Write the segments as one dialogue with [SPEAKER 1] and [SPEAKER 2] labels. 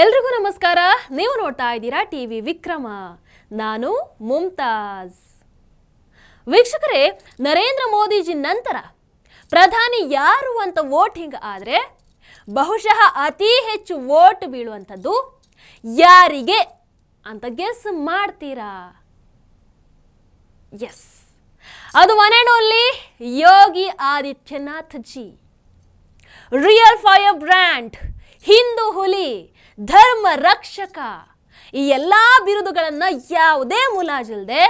[SPEAKER 1] ಎಲ್ರಿಗೂ ನಮಸ್ಕಾರ. ನೀವು ನೋಡ್ತಾ ಇದ್ದೀರಾ ಟಿವಿ ವಿಕ್ರಮ. ನಾನು ಮುಮ್ತಾಜ್ ವೀಕ್ಷಕರೇ, ನರೇಂದ್ರ ಮೋದಿಜಿ ನಂತರ ಪ್ರಧಾನಿ ಯಾರು ಅಂತ ವೋಟಿಂಗ್ ಆದರೆ ಬಹುಶಃ ಅತಿ ಹೆಚ್ಚು ವೋಟ್ ಬೀಳುವಂಥದ್ದು ಯಾರಿಗೆ ಅಂತ ಗೆಸ್ ಮಾಡ್ತೀರಾ? ಎಸ್ ಅದು one only Yogi Adityanath ji. Real fire brand Hindu ಹುಲಿ, ಧರ್ಮ ರಕ್ಷಕ, ಈ ಎಲ್ಲ ಬಿರುದುಗಳನ್ನು ಯಾವುದೇ ಮುಲಾಜಿಲ್ಲದೆ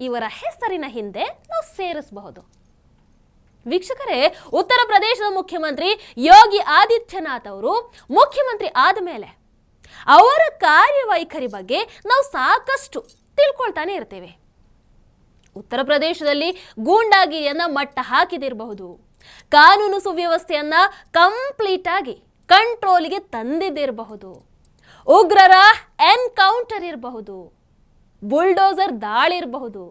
[SPEAKER 1] ಇವರ ಹೆಸರಿನ ಹಿಂದೆ ನಾವು ಸೇರಿಸಬಹುದು. ವೀಕ್ಷಕರೇ, ಉತ್ತರ ಪ್ರದೇಶದ ಮುಖ್ಯಮಂತ್ರಿ ಯೋಗಿ ಆದಿತ್ಯನಾಥ್ ಅವರು ಮುಖ್ಯಮಂತ್ರಿ ಆದ ಮೇಲೆ ಅವರ ಕಾರ್ಯವೈಖರಿ ಬಗ್ಗೆ ನಾವು ಸಾಕಷ್ಟು ತಿಳ್ಕೊಳ್ತಾನೆ ಇರ್ತೇವೆ. ಉತ್ತರ ಪ್ರದೇಶದಲ್ಲಿ ಗೂಂಡಾಗಿರಿಯನ್ನ ಮಟ್ಟ ಹಾಕಿದಿರಬಹುದು. ಕಾನೂನು ಸುವ್ಯವಸ್ಥೆಯನ್ನ ಕಂಪ್ಲೀಟ್ ಆಗಿ ಕಂಟ್ರೋಲ್ಗೆ ತಂದಿದ್ದಿರಬಹುದು. ಉಗ್ರರ ಎನ್ಕೌಂಟರ್ ಇರಬಹುದು. ಬುಲ್ಡೋಸರ್ ದಾಳಿ ಇರಬಹುದು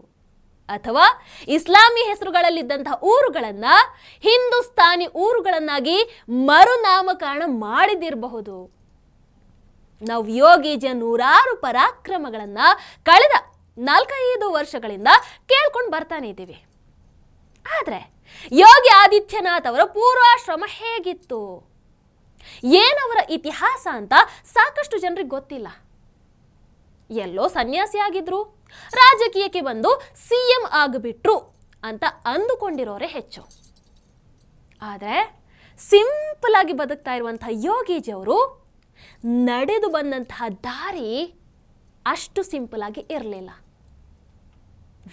[SPEAKER 1] ಅಥವಾ ಇಸ್ಲಾಮಿ ಹೆಸರುಗಳಲ್ಲಿದ್ದಂತಹ ಊರುಗಳನ್ನು ಹಿಂದೂಸ್ತಾನಿ ಊರುಗಳನ್ನಾಗಿ ಮರುನಾಮಕರಣ ಮಾಡಿದಿರಬಹುದು ನಾವು ಯೋಗೀಜಿಯ ನೂರಾರು ಪರಾಕ್ರಮಗಳನ್ನ ಕಳೆದ ನಾಲ್ಕೈದು ವರ್ಷಗಳಿಂದ ಕೇಳ್ಕೊಂಡು ಬರ್ತಾನೆ ಇದ್ದೀವಿ. ಆದರೆ ಯೋಗಿ ಆದಿತ್ಯನಾಥ್ ಅವರ ಪೂರ್ವಾಶ್ರಮ ಹೇಗಿತ್ತು? ಏನವರ ಇತಿಹಾಸ ಅಂತ ಸಾಕಷ್ಟು ಜನರಿಗೆ ಗೊತ್ತಿಲ್ಲ. ಎಲ್ಲೋ ಸನ್ಯಾಸಿ ಆಗಿದ್ರು, ರಾಜಕೀಯಕ್ಕೆ ಬಂದು ಸಿ ಎಂ ಆಗಿಬಿಟ್ರು ಅಂತ ಅಂದುಕೊಂಡಿರೋರೇ ಹೆಚ್ಚು. ಆದರೆ ಸಿಂಪಲ್ ಆಗಿ ಬದುಕ್ತಾ ಇರುವಂಥ ಯೋಗೀಜಿಯವರು ನಡೆದು ಬಂದಂತಹ ದಾರಿ ಅಷ್ಟು ಸಿಂಪಲ್ ಆಗಿ ಇರಲಿಲ್ಲ.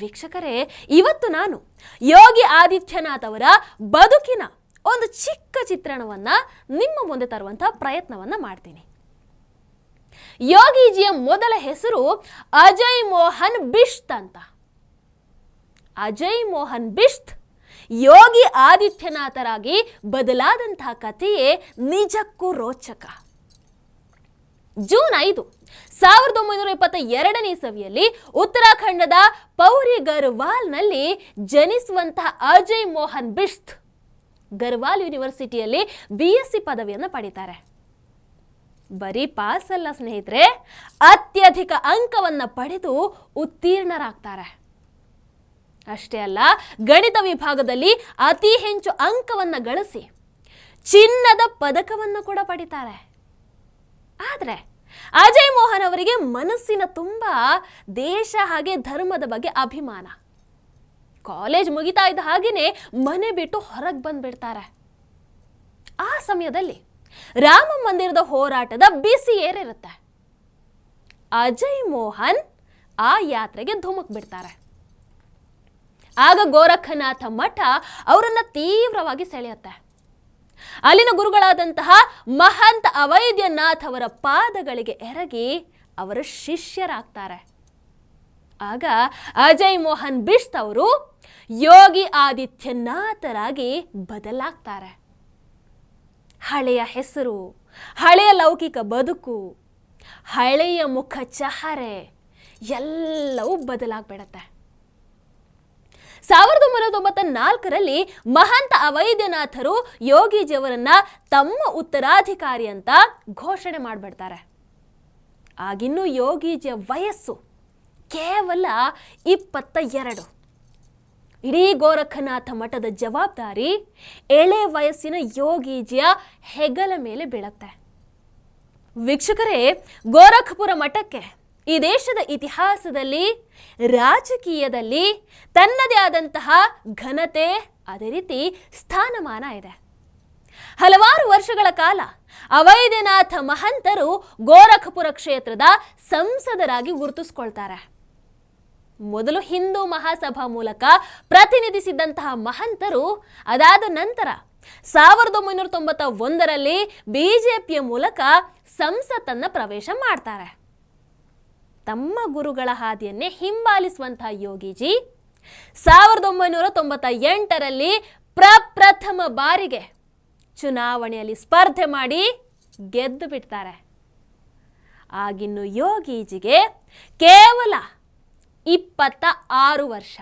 [SPEAKER 1] ವೀಕ್ಷಕರೇ, ಇವತ್ತು ನಾನು ಯೋಗಿ ಆದಿತ್ಯನಾಥ್ ಅವರ ಬದುಕಿನ ಒಂದು ಚಿಕ್ಕ ಚಿತ್ರಣವನ್ನ ನಿಮ್ಮ ಮುಂದೆ ತರುವಂತಹ ಪ್ರಯತ್ನವನ್ನ ಮಾಡ್ತೀನಿ. ಯೋಗೀಜಿಯ ಮೊದಲ ಹೆಸರು ಅಜಯ್ ಮೋಹನ್ ಬಿಷ್ತ್ ಅಂತ. ಅಜಯ್ ಮೋಹನ್ ಬಿಷ್ತ್ ಯೋಗಿ ಆದಿತ್ಯನಾಥರಾಗಿ ಬದಲಾದಂತಹ ಕಥೆಯೇ ನಿಜಕ್ಕೂ ರೋಚಕ. ಜೂನ್ ಐದು, ಸಾವಿರದ ಒಂಬೈನೂರ ಇಪ್ಪತ್ತ ಎರಡನೇ ಸವಿಯಲ್ಲಿ ಉತ್ತರಾಖಂಡದ ಪೌರಿ ಗರ್ವಾಲ್ನಲ್ಲಿ ಜನಿಸುವಂತಹ ಅಜಯ್ ಮೋಹನ್ ಬಿಷ್ತ್ ಗರ್ವಾಲ್ ಯೂನಿವರ್ಸಿಟಿಯಲ್ಲಿ ಬಿ ಎಸ್ ಸಿ ಪದವಿಯನ್ನು ಪಡಿತಾರೆ. ಬರೀ ಪಾಸ್ ಅಲ್ಲ ಸ್ನೇಹಿತರೆ, ಅತ್ಯಧಿಕ ಅಂಕವನ್ನು ಪಡೆದು ಉತ್ತೀರ್ಣರಾಗ್ತಾರೆ. ಅಷ್ಟೇ ಅಲ್ಲ, ಗಣಿತ ವಿಭಾಗದಲ್ಲಿ ಅತಿ ಹೆಚ್ಚು ಅಂಕವನ್ನು ಗಳಿಸಿ ಚಿನ್ನದ ಪದಕವನ್ನು ಕೂಡ ಪಡಿತಾರೆ. ಆದರೆ, ಅಜಯ್ ಮೋಹನ್ ಅವರಿಗೆ ಮನಸ್ಸಿನ ತುಂಬ ದೇಶ ಹಾಗೆ ಧರ್ಮದ ಬಗ್ಗೆ ಅಭಿಮಾನ. ಕಾಲೇಜ್ ಮುಗಿತಾ ಇದ್ದ ಹಾಗೇನೆ ಮನೆ ಬಿಟ್ಟು ಹೊರಗೆ ಬಂದ್ಬಿಡ್ತಾರೆ. ಆ ಸಮಯದಲ್ಲಿ ರಾಮ ಮಂದಿರದ ಹೋರಾಟದ ಬಿಸಿ ಏರಿರುತ್ತೆ. ಅಜಯ್ ಮೋಹನ್ ಆ ಯಾತ್ರೆಗೆ ಧುಮುಕ್ ಬಿಡ್ತಾರೆ. ಆಗ ಗೋರಖನಾಥ ಮಠ ಅವರನ್ನ ತೀವ್ರವಾಗಿ ಸೆಳೆಯುತ್ತೆ. ಅಲ್ಲಿನ ಗುರುಗಳಾದಂತಹ ಮಹಂತ ಅವೈದ್ಯನಾಥ್ ಅವರ ಪಾದಗಳಿಗೆ ಎರಗಿ ಅವರ ಶಿಷ್ಯರಾಗ್ತಾರೆ. ಆಗ ಅಜಯ್ ಮೋಹನ್ ಬಿಷ್ತ್ ಅವರು ಯೋಗಿ ಆದಿತ್ಯನಾಥರಾಗಿ ಬದಲಾಗ್ತಾರೆ. ಹಳೆಯ ಹೆಸರು, ಹಳೆಯ ಲೌಕಿಕ ಬದುಕು, ಹಳೆಯ ಮುಖ ಚಹರೆ ಎಲ್ಲವೂ ಬದಲಾಗ್ಬಿಡತ್ತೆ. ಸಾವಿರದ ಒಂಬೈನೂರ ತೊಂಬತ್ತ ನಾಲ್ಕರಲ್ಲಿ ಮಹಂತ ಅವೈದ್ಯನಾಥರು ಯೋಗೀಜಿಯವರನ್ನ ತಮ್ಮ ಉತ್ತರಾಧಿಕಾರಿ ಅಂತ ಘೋಷಣೆ ಮಾಡಿಬಿಡ್ತಾರೆ. ಆಗಿನ್ನೂ ಯೋಗೀಜಿಯ ವಯಸ್ಸು ಕೇವಲ ಇಪ್ಪತ್ತ ಎರಡು ಇಡೀ ಗೋರಖನಾಥ ಮಠದ ಜವಾಬ್ದಾರಿ ಎಳೆ ವಯಸ್ಸಿನ ಯೋಗೀಜಿಯ ಹೆಗಲ ಮೇಲೆ ಬೀಳತ್ತೆ. ವೀಕ್ಷಕರೇ, ಗೋರಖ್ಪುರ ಮಠಕ್ಕೆ ಈ ದೇಶದ ಇತಿಹಾಸದಲ್ಲಿ, ರಾಜಕೀಯದಲ್ಲಿ ತನ್ನದೇ ಆದಂತಹ ಘನತೆ, ಅದೇ ರೀತಿ ಸ್ಥಾನಮಾನ ಇದೆ. ಹಲವಾರು ವರ್ಷಗಳ ಕಾಲ ಅವೈದ್ಯನಾಥ ಮಹಂತರು ಗೋರಖ್ಪುರ ಕ್ಷೇತ್ರದ ಸಂಸದರಾಗಿ ಗುರುತಿಸ್ಕೊಳ್ತಾರೆ. ಮೊದಲು ಹಿಂದೂ ಮಹಾಸಭಾ ಮೂಲಕ ಪ್ರತಿನಿಧಿಸಿದ್ದಂತಹ ಮಹಂತರು, ಅದಾದ ನಂತರ ಸಾವಿರದ ಒಂಬೈನೂರ ತೊಂಬತ್ತ ಒಂದರಲ್ಲಿ ಬಿಜೆಪಿಯ ಮೂಲಕ ಸಂಸತ್ತನ್ನ ಪ್ರವೇಶ ಮಾಡ್ತಾರೆ. ತಮ್ಮ ಗುರುಗಳ ಹಾದಿಯನ್ನೇ ಹಿಂಬಾಲಿಸುವಂತಹ ಯೋಗೀಜಿ ಸಾವಿರದ ಒಂಬೈನೂರ ತೊಂಬತ್ತ ಎಂಟರಲ್ಲಿ ಪ್ರಪ್ರಥಮ ಬಾರಿಗೆ ಚುನಾವಣೆಯಲ್ಲಿ ಸ್ಪರ್ಧೆ ಮಾಡಿ ಗೆದ್ದು ಬಿಡ್ತಾರೆ. ಆಗಿನ್ನು ಯೋಗೀಜಿಗೆ ಕೇವಲ ಇಪ್ಪತ್ತ ಆರು ವರ್ಷ.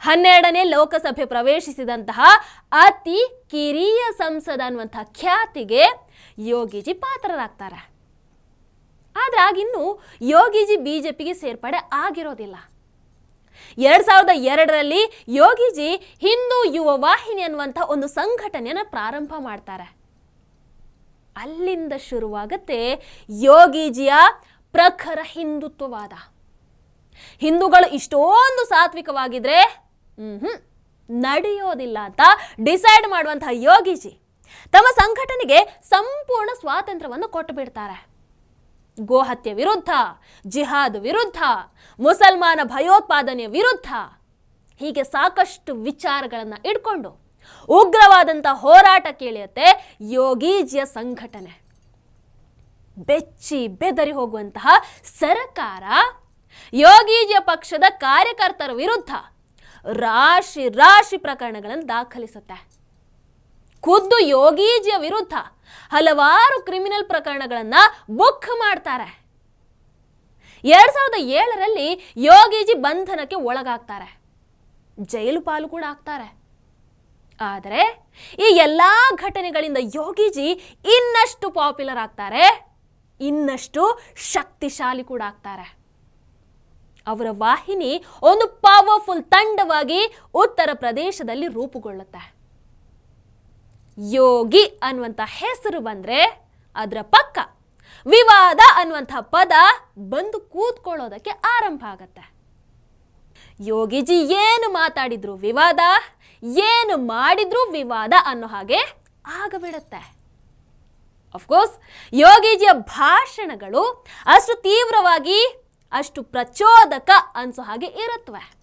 [SPEAKER 1] ಹನ್ನೆರಡನೇ ಲೋಕಸಭೆ ಪ್ರವೇಶಿಸಿದಂತಹ ಅತಿ ಕಿರಿಯ ಸಂಸದ ಅನ್ನುವಂತಹ ಖ್ಯಾತಿಗೆ ಯೋಗಿಜಿ ಪಾತ್ರರಾಗ್ತಾರೆ. ಆದ್ರೆ ಯೋಗಿಜಿ ಬಿಜೆಪಿಗೆ ಸೇರ್ಪಡೆ ಆಗಿರೋದಿಲ್ಲ. ಎರಡ್ ಸಾವಿರದ ಎರಡರಲ್ಲಿ ಯೋಗಿಜಿ ಹಿಂದೂ ಯುವ ವಾಹಿನಿ ಅನ್ನುವಂಥ ಒಂದು ಸಂಘಟನೆಯನ್ನು ಪ್ರಾರಂಭ ಮಾಡ್ತಾರೆ. ಅಲ್ಲಿಂದ ಶುರುವಾಗತ್ತೆ ಯೋಗಿಜಿಯ ಪ್ರಖರ ಹಿಂದುತ್ವವಾದ. ಹಿಂದೂಗಳು ಇಷ್ಟೊಂದು ಸಾತ್ವಿಕವಾಗಿದ್ರೆ ಹ್ಮ್ ನಡೆಯೋದಿಲ್ಲ ಅಂತ ಡಿಸೈಡ್ ಮಾಡುವಂತಹ ಯೋಗೀಜಿ ತಮ್ಮ ಸಂಘಟನೆಗೆ ಸಂಪೂರ್ಣ ಸ್ವಾತಂತ್ರ್ಯವನ್ನು ಕೊಟ್ಟು ಬಿಡ್ತಾರೆ. ಗೋಹತ್ಯೆ ವಿರುದ್ಧ, ಜಿಹಾದ್ ವಿರುದ್ಧ, ಮುಸಲ್ಮಾನ ಭಯೋತ್ಪಾದನೆಯ ವಿರುದ್ಧ ಹೀಗೆ ಸಾಕಷ್ಟು ವಿಚಾರಗಳನ್ನು ಇಟ್ಕೊಂಡು ಉಗ್ರವಾದಂಥ ಹೋರಾಟ ಕೇಳಿಯತ್ತೆ ಯೋಗೀಜಿಯ ಸಂಘಟನೆ. ಬೆಚ್ಚಿ ಬೆದರಿ ಹೋಗುವಂತಹ ಸರ್ಕಾರ ಯೋಗೀಜಿಯ ಪಕ್ಷದ ಕಾರ್ಯಕರ್ತರ ವಿರುದ್ಧ ರಾಶಿ ರಾಶಿ ಪ್ರಕರಣಗಳನ್ನು ದಾಖಲಿಸುತ್ತೆ. ಖುದ್ದು ಯೋಗೀಜಿಯ ವಿರುದ್ಧ ಹಲವಾರು ಕ್ರಿಮಿನಲ್ ಪ್ರಕರಣಗಳನ್ನ ಬುಕ್ ಮಾಡ್ತಾರೆ. ಎರಡ್ ಸಾವಿರದ ಏಳರಲ್ಲಿ ಯೋಗೀಜಿ ಬಂಧನಕ್ಕೆ ಒಳಗಾಗ್ತಾರೆ. ಜೈಲು ಪಾಲು ಕೂಡ ಆಗ್ತಾರೆ. ಆದರೆ ಈ ಎಲ್ಲಾ ಘಟನೆಗಳಿಂದ ಯೋಗೀಜಿ ಇನ್ನಷ್ಟು ಪಾಪ್ಯುಲರ್ ಆಗ್ತಾರೆ, ಇನ್ನಷ್ಟು ಶಕ್ತಿಶಾಲಿ ಕೂಡ ಆಗ್ತಾರೆ. ಅವರ ವಾಹಿನಿ ಒಂದು ಪವರ್ಫುಲ್ ತಂಡವಾಗಿ ಉತ್ತರ ಪ್ರದೇಶದಲ್ಲಿ ರೂಪುಗೊಳ್ಳುತ್ತೆ. ಯೋಗಿ ಅನ್ನುವಂಥ ಹೆಸರು ಬಂದರೆ ಅದರ ಪಕ್ಕ ವಿವಾದ ಅನ್ನುವಂಥ ಪದ ಬಂದು ಕೂತ್ಕೊಳ್ಳೋದಕ್ಕೆ ಆರಂಭ ಆಗತ್ತೆ. ಯೋಗಿಜಿ ಏನು ಮಾತಾಡಿದ್ರು ವಿವಾದ, ಏನು ಮಾಡಿದ್ರು ವಿವಾದ ಅನ್ನೋ ಹಾಗೆ ಆಗಬಿಡುತ್ತೆ. ಅಫ್ಕೋರ್ಸ್ ಯೋಗಿಜಿಯ ಭಾಷಣಗಳು ಅಷ್ಟು ತೀವ್ರವಾಗಿ ಅಷ್ಟು ಪ್ರಚೋದಕ ಅನ್ಸೋ ಹಾಗೆ ಇರುತ್ತವೆ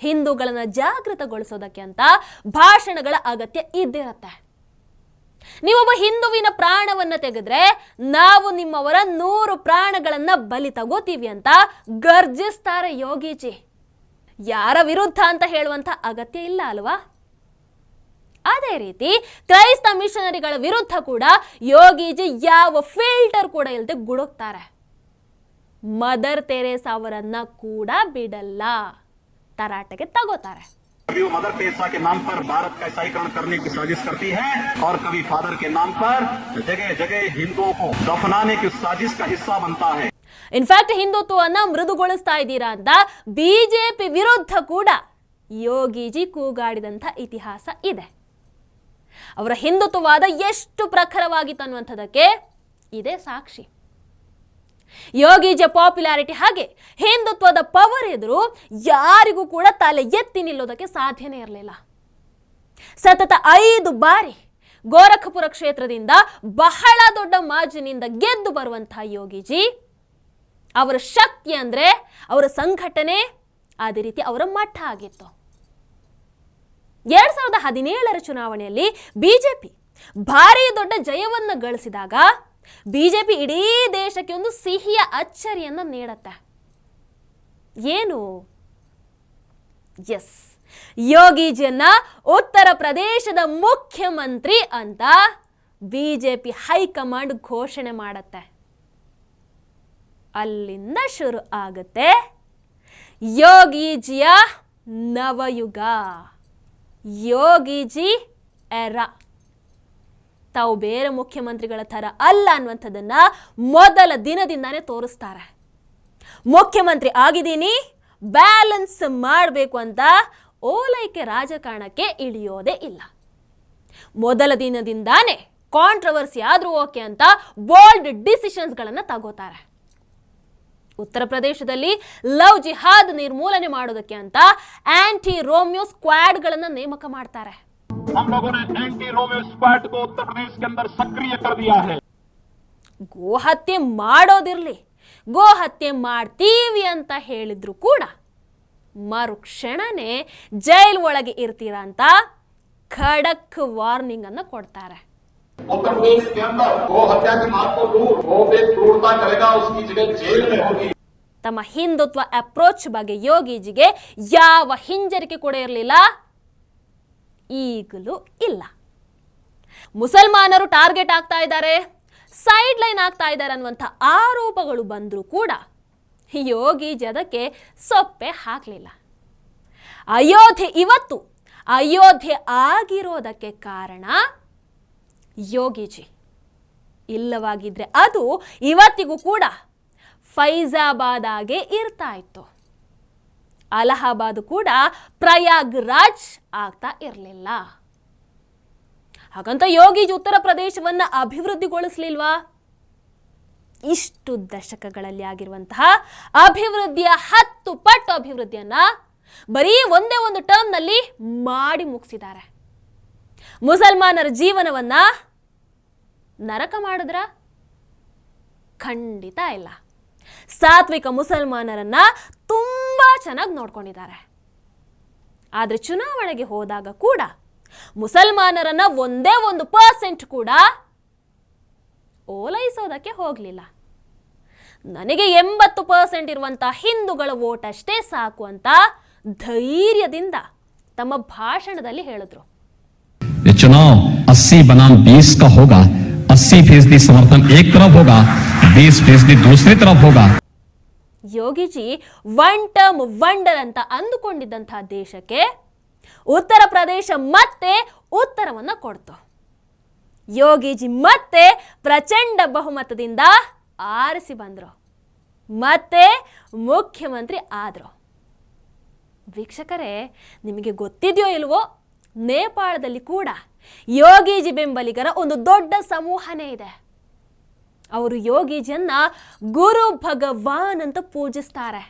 [SPEAKER 1] ಹಿಂದೂಗಳನ್ನ ಜಾಗೃತಗೊಳಿಸೋದಕ್ಕೆ ಅಂತ ಭಾಷಣಗಳ ಅಗತ್ಯ ಇದ್ದಿರತ್ತೆ. ನೀವೊಬ್ಬ ಹಿಂದುವಿನ ಪ್ರಾಣವನ್ನ ತೆಗೆದ್ರೆ ನಾವು ನಿಮ್ಮವರ ನೂರು ಪ್ರಾಣಗಳನ್ನ ಬಲಿ ತಗೋತೀವಿ ಅಂತ ಗರ್ಜಿಸ್ತಾರೆ ಯೋಗೀಜಿ. ಯಾರ ವಿರುದ್ಧ ಅಂತ ಹೇಳುವಂತ ಅಗತ್ಯ ಇಲ್ಲ ಅಲ್ವಾ? ಅದೇ ರೀತಿ ಕ್ರೈಸ್ತ ಮಿಷನರಿಗಳ ವಿರುದ್ಧ ಕೂಡ ಯೋಗೀಜಿ ಯಾವ ಫಿಲ್ಟರ್ ಕೂಡ ಇಲ್ಲದೆ ಗುಡುಕ್ತಾರೆ ಮದರ್ ತೆರೇಸ್ ಅವರನ್ನ ಕೂಡ ಬಿಡಲ್ಲ ತರಾಟೆಗೆ ತಗೋತಾರೆ
[SPEAKER 2] कभी वो मदर टेरेसा के नाम पर भारत का ईसाईकरण करने की साजिश करती है और कभी फादर के नाम पर जगह जगह हिंदुओं को दफनाने की साजिश का हिस्सा बनता है
[SPEAKER 1] ಇನ್ಫ್ಯಾಕ್ಟ್ ಹಿಂದುತ್ವವನ್ನ ಮೃದುಗೊಳಿಸ್ತಾ ಇದ್ದೀರಾ ಅಂತ ಬಿಜೆಪಿ ವಿರುದ್ಧ ಕೂಡ ಯೋಗೀಜಿ ಕೂಗಾಡಿದಂಥ ಇತಿಹಾಸ ಇದೆ ಅವರ ಹಿಂದುತ್ವವಾದ ಎಷ್ಟು ಪ್ರಖರವಾಗಿತ್ತು ಅನ್ನುವಂಥದ್ದಕ್ಕೆ ಇದೇ ಸಾಕ್ಷಿ. ಯೋಗೀಜ ಪಾಪ್ಯುಲಾರಿಟಿ ಹಾಗೆ ಹಿಂದುತ್ವದ ಪವರ್ ಎದುರು ಯಾರಿಗೂ ಕೂಡ ತಲೆ ಎತ್ತಿ ನಿಲ್ಲೋದಕ್ಕೆ ಸಾಧ್ಯನೇ ಇರಲಿಲ್ಲ. ಸತತ ಐದು ಬಾರಿ ಗೋರಖಪುರ ಕ್ಷೇತ್ರದಿಂದ ಬಹಳ ದೊಡ್ಡ ಮಾರ್ಜಿನಿಂದ ಗೆದ್ದು ಬರುವಂತಹ ಯೋಗೀಜಿ ಅವರ ಶಕ್ತಿ ಅಂದರೆ ಅವರ ಸಂಘಟನೆ, ಅದೇ ರೀತಿ ಅವರ ಮಠ ಆಗಿತ್ತು. ಎರಡ್ ಸಾವಿರದ ಹದಿನೇಳರ ಚುನಾವಣೆಯಲ್ಲಿ ಬಿಜೆಪಿ ಭಾರಿ ದೊಡ್ಡ ಜಯವನ್ನು ಗಳಿಸಿದಾಗ ಬಿಜೆಪಿ ಇಡೀ ದೇಶಕ್ಕೆ ಒಂದು ಸಿಹಿಯ ಅಚ್ಚರಿಯನ್ನ ನೀಡತ್ತೆ. ಏನು? ಎಸ್. ಯೋಗೀಜಿಯನ್ನ ಉತ್ತರ ಪ್ರದೇಶದ ಮುಖ್ಯಮಂತ್ರಿ ಅಂತ ಬಿಜೆಪಿ ಹೈಕಮಾಂಡ್ ಘೋಷಣೆ ಮಾಡತ್ತೆ. ಅಲ್ಲಿಂದ ಶುರು ಆಗುತ್ತೆ ಯೋಗೀಜಿಯ ನವಯುಗ. ಯೋಗೀಜಿ ಎರ. ತಾವು ಬೇರೆ ಮುಖ್ಯಮಂತ್ರಿಗಳ ಥರ ಅಲ್ಲ ಅನ್ನುವಂಥದ್ದನ್ನು ಮೊದಲ ದಿನದಿಂದಾನೇ ತೋರಿಸ್ತಾರೆ. ಮುಖ್ಯಮಂತ್ರಿ ಆಗಿದ್ದೀನಿ ಬ್ಯಾಲೆನ್ಸ್ ಮಾಡಬೇಕು ಅಂತ ಓಲೈಕೆ ರಾಜಕಾರಣಕ್ಕೆ ಇಳಿಯೋದೇ ಇಲ್ಲ. ಮೊದಲ ದಿನದಿಂದಾನೇ ಕಾಂಟ್ರವರ್ಸಿ ಆದರೂ ಓಕೆ ಅಂತ ಬೋಲ್ಡ್ ಡಿಸಿಷನ್ಸ್ಗಳನ್ನು ತಗೋತಾರೆ. ಉತ್ತರ ಪ್ರದೇಶದಲ್ಲಿ ಲವ್ ಜಿಹಾದ್ ನಿರ್ಮೂಲನೆ ಮಾಡೋದಕ್ಕೆ ಅಂತ ಆಂಟಿ ರೋಮಿಯೋ ಸ್ಕ್ವಾಡ್ಗಳನ್ನು ನೇಮಕ ಮಾಡ್ತಾರೆ.
[SPEAKER 2] ಗೋ
[SPEAKER 1] ಹತ್ಯೆ ಮಾಡೋದಿರ್ಲಿ ಗೋ ಹತ್ಯೆ ಮಾಡ್ತೀವಿ ಅಂತ ಹೇಳಿದ್ರು ಕೂಡ ಮರುಕ್ಷಣನೇ ಜೈಲ್ ಒಳಗೆ ಇರ್ತೀರಾ ಅಂತ ಖಡಕ್ ವಾರ್ನಿಂಗ್ ಅನ್ನ ಕೊಡ್ತಾರೆ.
[SPEAKER 3] उत्तर प्रदेश के अंदर गो हत्या के मार्ग को दूर गो पे क्रूरता करेगा उसकी जगह जेल में होगी
[SPEAKER 1] ತಮ್ಮ ಹಿಂದುತ್ವ ಅಪ್ರೋಚ್ ಬಗ್ಗೆ ಯೋಗೀಜಿಗೆ ಯಾವ ಹಿಂಜರಿಕೆ ಕೂಡ ಇರಲಿಲ್ಲ ಈಗಲೂ ಇಲ್ಲ ಮುಸಲ್ಮಾನರು ಟಾರ್ಗೆಟ್ ಆಗ್ತಾ ಇದ್ದಾರೆ ಸೈಡ್ ಲೈನ್ ಆಗ್ತಾ ಇದ್ದಾರೆ ಅನ್ನುವಂಥ ಆರೋಪಗಳು ಬಂದರೂ ಕೂಡ ಯೋಗೀಜಿ ಅದಕ್ಕೆ ಸೊಪ್ಪೆ ಹಾಕಲಿಲ್ಲ ಅಯೋಧ್ಯೆ ಇವತ್ತು ಅಯೋಧ್ಯೆ ಆಗಿರೋದಕ್ಕೆ ಕಾರಣ ಯೋಗಿಜಿ. ಇಲ್ಲವಾಗಿದ್ರೆ ಅದು ಇವತ್ತಿಗೂ ಕೂಡ ಫೈಜಾಬಾದ್ ಆಗೇ ಇರ್ತಾ ಇತ್ತು. ಅಲಹಾಬಾದ್ ಕೂಡ ಪ್ರಯಾಗ್ರಾಜ್ ಆಗ್ತಾ ಇರಲಿಲ್ಲ. ಹಾಗಂತ ಯೋಗೀಜಿ ಉತ್ತರ ಪ್ರದೇಶವನ್ನ ಅಭಿವೃದ್ಧಿಗೊಳಿಸ್ಲಿಲ್ವಾ? ಇಷ್ಟು ದಶಕಗಳಲ್ಲಿ ಆಗಿರುವಂತಹ ಅಭಿವೃದ್ಧಿಯ ಹತ್ತು ಪಟ್ಟು ಅಭಿವೃದ್ಧಿಯನ್ನ ಬರೀ ಒಂದೇ ಒಂದು ಟರ್ಮ್ನಲ್ಲಿ ಮಾಡಿ ಮುಗಿಸಿದ್ದಾರೆ. ಮುಸಲ್ಮಾನರ ಜೀವನವನ್ನ ನರಕ ಮಾಡಿದ್ರ? ಖಂಡಿತ ಇಲ್ಲ. ಸಾತ್ವಿಕ ಮುಸಲ್ಮಾನರನ್ನ ತುಂಬಾ ಚೆನ್ನಾಗಿ ನೋಡ್ಕೊಂಡಿದ್ದಾರೆ. ಆದರೆ ಚುನಾವಣೆಗೆ ಹೋದಾಗ ಕೂಡ ಮುಸಲ್ಮಾನರನ್ನ ಒಂದೇ ಒಂದು ಪರ್ಸೆಂಟ್ ಕೂಡ ಓಲೈಸೋದಕ್ಕೆ ಹೋಗಲಿಲ್ಲ. ನನಗೆ ಎಂಬತ್ತು ಪರ್ಸೆಂಟ್ ಇರುವಂಥ ಹಿಂದೂಗಳ ಓಟ್ ಅಷ್ಟೇ ಸಾಕು ಅಂತ ಧೈರ್ಯದಿಂದ ತಮ್ಮ ಭಾಷಣದಲ್ಲಿ ಹೇಳಿದ್ರು.
[SPEAKER 4] ये चुनाव 80 बनाम 20 का होगा 80 फीसदी समर्थन एक तरफ होगा 20 फीसदी दूसरी तरफ होगा
[SPEAKER 1] ಯೋಗಿಜಿ ಒನ್ ಟರ್ಮ್ ವಂಡರ್ ಅಂತ ಅಂದುಕೊಂಡಿದ್ದಂತಹ ದೇಶಕ್ಕೆ ಉತ್ತರ ಪ್ರದೇಶ ಮತ್ತೆ ಉತ್ತರವನ್ನ ಕೊಡ್ತು ಯೋಗಿಜಿ ಮತ್ತೆ ಪ್ರಚಂಡ ಬಹುಮತದಿಂದ ಆರಿಸಿ ಬಂದರು ಮತ್ತೆ ಮುಖ್ಯಮಂತ್ರಿ ಆದರು ವೀಕ್ಷಕರೇ ನಿಮಗೆ ಗೊತ್ತಿದೆಯೋ ಇಲ್ವೋ ನೇಪಾಳದಲ್ಲಿ ಕೂಡ ಯೋಗೀಜಿ ಬೆಂಬಲಿಗರ ಒಂದು ದೊಡ್ಡ ಸಮೂಹನೇ ಇದೆ. ಅವರು ಯೋಗೀಜಿಯನ್ನ ಗುರು ಭಗವಾನ್ ಅಂತ ಪೂಜಿಸ್ತಾರೆ.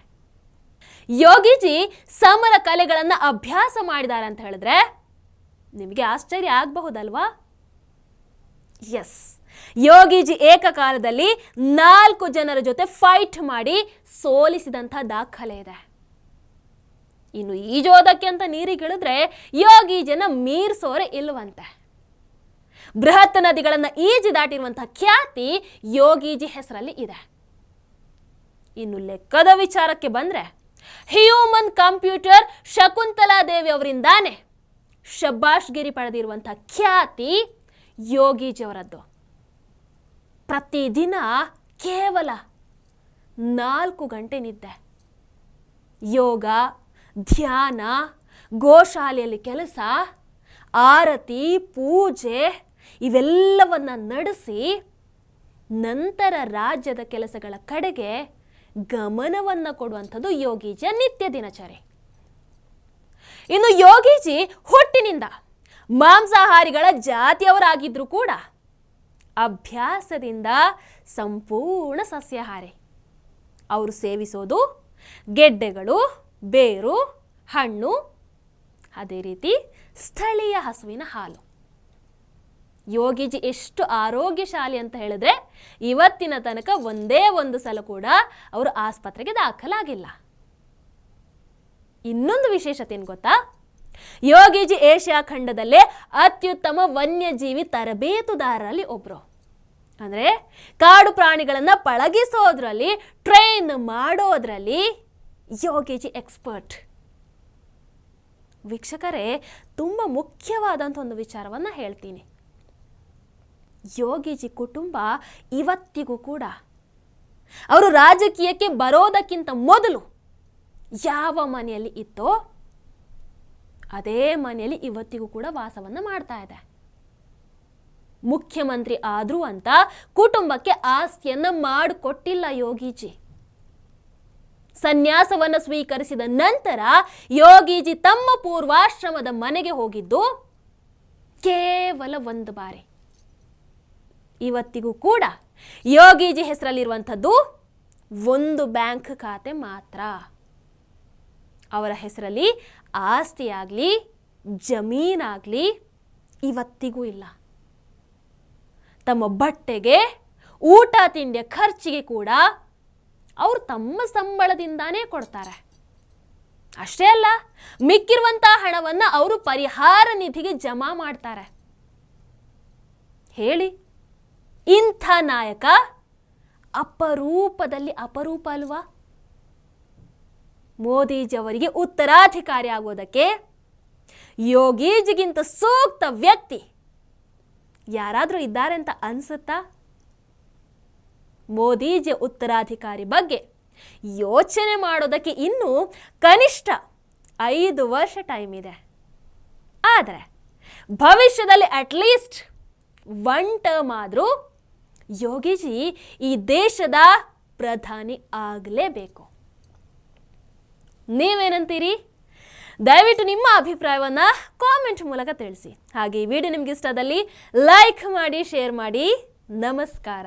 [SPEAKER 1] ಯೋಗೀಜಿ ಸಮರ ಕಲೆಗಳನ್ನು ಅಭ್ಯಾಸ ಮಾಡಿದ್ದಾರೆ ಅಂತ ಹೇಳಿದ್ರೆ ನಿಮಗೆ ಆಶ್ಚರ್ಯ ಆಗಬಹುದಲ್ವಾ? ಎಸ್ ಯೋಗೀಜಿ ಏಕಕಾಲದಲ್ಲಿ ನಾಲ್ಕು ಜನರ ಜೊತೆ ಫೈಟ್ ಮಾಡಿ ಸೋಲಿಸಿದಂಥ ದಾಖಲೆ ಇದೆ. ಇನ್ನು ಈಜೋದಕ್ಕೆ ಅಂತ ನೀರಿಗಿಳಿದ್ರೆ ಯೋಗೀಜನ ಮೀರ್ಸೋರೆ ಇಲ್ವಂತೆ. ಬೃಹತ್ ನದಿಗಳನ್ನು ಈಜಿ ದಾಟಿರುವಂತಹ ಖ್ಯಾತಿ ಯೋಗೀಜಿ ಹೆಸರಲ್ಲಿ ಇದೆ. ಇನ್ನು ಲೆಕ್ಕದ ವಿಚಾರಕ್ಕೆ ಬಂದರೆ ಹ್ಯೂಮನ್ ಕಂಪ್ಯೂಟರ್ ಶಕುಂತಲಾ ದೇವಿ ಅವರಿಂದಾನೆ ಶಬ್ಬಾಷ್ಗಿರಿ ಪಡೆದಿರುವಂಥ ಖ್ಯಾತಿ ಯೋಗೀಜಿಯವರದ್ದು ಪ್ರತಿದಿನ ಕೇವಲ ನಾಲ್ಕು ಗಂಟೆ ನಿದ್ದೆ. ಯೋಗ ಧ್ಯಾನ, ಗೋಶಾಲೆಯಲ್ಲಿ ಕೆಲಸ, ಆರತಿ, ಪೂಜೆ ಇವೆಲ್ಲವನ್ನ ನಡೆಸಿ ನಂತರ ರಾಜ್ಯದ ಕೆಲಸಗಳ ಕಡೆಗೆ ಗಮನವನ್ನು ಕೊಡುವಂಥದ್ದು ಯೋಗೀಜಿಯ ನಿತ್ಯ ದಿನಚರಿ. ಇನ್ನು ಯೋಗೀಜಿ ಹುಟ್ಟಿನಿಂದ ಮಾಂಸಾಹಾರಿಗಳ ಜಾತಿಯವರಾಗಿದ್ರೂ ಕೂಡ ಅಭ್ಯಾಸದಿಂದ ಸಂಪೂರ್ಣ ಸಸ್ಯಾಹಾರಿ. ಅವರು ಸೇವಿಸೋದು ಗೆಡ್ಡೆಗಳು ಬೇರು, ಹಣ್ಣು, ಅದೇ ರೀತಿ ಸ್ಥಳೀಯ ಹಸುವಿನ ಹಾಲು. ಯೋಗಿಜಿ ಎಷ್ಟು ಆರೋಗ್ಯಶಾಲಿ ಅಂತ ಹೇಳಿದ್ರೆ ಇವತ್ತಿನ ತನಕ ಒಂದೇ ಒಂದು ಸಲ ಕೂಡ ಅವರು ಆಸ್ಪತ್ರೆಗೆ ದಾಖಲಾಗಿಲ್ಲ. ಇನ್ನೊಂದು ವಿಶೇಷತೆ ಏನು ಗೊತ್ತಾ? ಯೋಗಿಜಿ ಏಷ್ಯಾ ಖಂಡದಲ್ಲೇ ಅತ್ಯುತ್ತಮ ವನ್ಯಜೀವಿ ತರಬೇತುದಾರರಲ್ಲಿ ಒಬ್ಬರು ಅಂದರೆ ಕಾಡು ಪ್ರಾಣಿಗಳನ್ನು ಪಳಗಿಸೋದ್ರಲ್ಲಿ ಟ್ರೈನ್ ಮಾಡೋದ್ರಲ್ಲಿ ಯೋಗಿಜಿ ಎಕ್ಸ್ಪರ್ಟ್ ವೀಕ್ಷಕರೇ, ತುಂಬ ಮುಖ್ಯವಾದಂಥ ಒಂದು ವಿಚಾರವನ್ನು ಹೇಳ್ತೀನಿ. ಯೋಗಿಜಿ ಕುಟುಂಬ ಇವತ್ತಿಗೂ ಕೂಡ ಅವರು ರಾಜಕೀಯಕ್ಕೆ ಬರೋದಕ್ಕಿಂತ ಮೊದಲು ಯಾವ ಮನೆಯಲ್ಲಿ ಇತ್ತೋ ಅದೇ ಮನೆಯಲ್ಲಿ ಇವತ್ತಿಗೂ ಕೂಡ ವಾಸವನ್ನು ಮಾಡ್ತಾ ಇದೆ. ಮುಖ್ಯಮಂತ್ರಿ ಆದರೂ ಅಂತ ಕುಟುಂಬಕ್ಕೆ ಆಸ್ತಿಯನ್ನು ಮಾಡಿಕೊಟ್ಟಿಲ್ಲ ಯೋಗೀಜಿ. ಸನ್ಯಾಸವನ್ನು ಸ್ವೀಕರಿಸಿದ ನಂತರ ಯೋಗೀಜಿ ತಮ್ಮ ಪೂರ್ವಾಶ್ರಮದ ಮನೆಗೆ ಹೋಗಿದ್ದು ಕೇವಲ ಒಂದು ಬಾರಿ. ಇವತ್ತಿಗೂ ಕೂಡ ಯೋಗೀಜಿ ಹೆಸರಲ್ಲಿರುವಂಥದ್ದು ಒಂದು ಬ್ಯಾಂಕ್ ಖಾತೆ ಮಾತ್ರ. ಅವರ ಹೆಸರಲ್ಲಿ ಆಸ್ತಿಯಾಗಲಿ, ಜಮೀನಾಗಲಿ ಇವತ್ತಿಗೂ ಇಲ್ಲ. ತಮ್ಮ ಬಟ್ಟೆಗೆ ಊಟ ತಿಂಡಿಯ ಖರ್ಚಿಗೆ ಕೂಡ ಅವರು ತಮ್ಮ ಸಂಬಳದಿಂದಾನೇ ಕೊಡ್ತಾರೆ. ಅಷ್ಟೇ ಅಲ್ಲ ಮಿಕ್ಕಿರುವಂತಹ ಹಣವನ್ನು ಅವರು ಪರಿಹಾರ ನಿಧಿಗೆ ಜಮಾ ಮಾಡ್ತಾರೆ. ಹೇಳಿ, ಇಂಥ ನಾಯಕ ಅಪರೂಪದಲ್ಲಿ ಅಪರೂಪ ಅಲ್ವಾ? ಮೋದಿಜಿಯವರಿಗೆ ಉತ್ತರಾಧಿಕಾರಿ ಆಗೋದಕ್ಕೆ ಯೋಗೀಜಿಗಿಂತ ಸೂಕ್ತ ವ್ಯಕ್ತಿ ಯಾರಾದರೂ ಇದ್ದಾರೆ ಅಂತ ಅನ್ಸುತ್ತಾ? ಮೋದಿಜಿ ಉತ್ತರಾಧಿಕಾರಿ ಬಗ್ಗೆ ಯೋಚನೆ ಮಾಡೋದಕ್ಕೆ ಇನ್ನೂ ಕನಿಷ್ಠ ಐದು ವರ್ಷ ಟೈಮ್ ಇದೆ. ಆದರೆ ಭವಿಷ್ಯದಲ್ಲಿ ಅಟ್ಲೀಸ್ಟ್ ಒನ್ ಟರ್ಮ್ ಆದರೂ ಯೋಗಿಜಿ ಈ ದೇಶದ ಪ್ರಧಾನಿ ಆಗಲೇಬೇಕು. ನೀವೇನಂತೀರಿ? ದಯವಿಟ್ಟು ನಿಮ್ಮ ಅಭಿಪ್ರಾಯವನ್ನು ಕಾಮೆಂಟ್ ಮೂಲಕ ತಿಳಿಸಿ. ಹಾಗೆ ಈ ವಿಡಿಯೋ ನಿಮ್ಗೆ ಇಷ್ಟದಲ್ಲಿ ಲೈಕ್ ಮಾಡಿ ಶೇರ್ ಮಾಡಿ. ನಮಸ್ಕಾರ.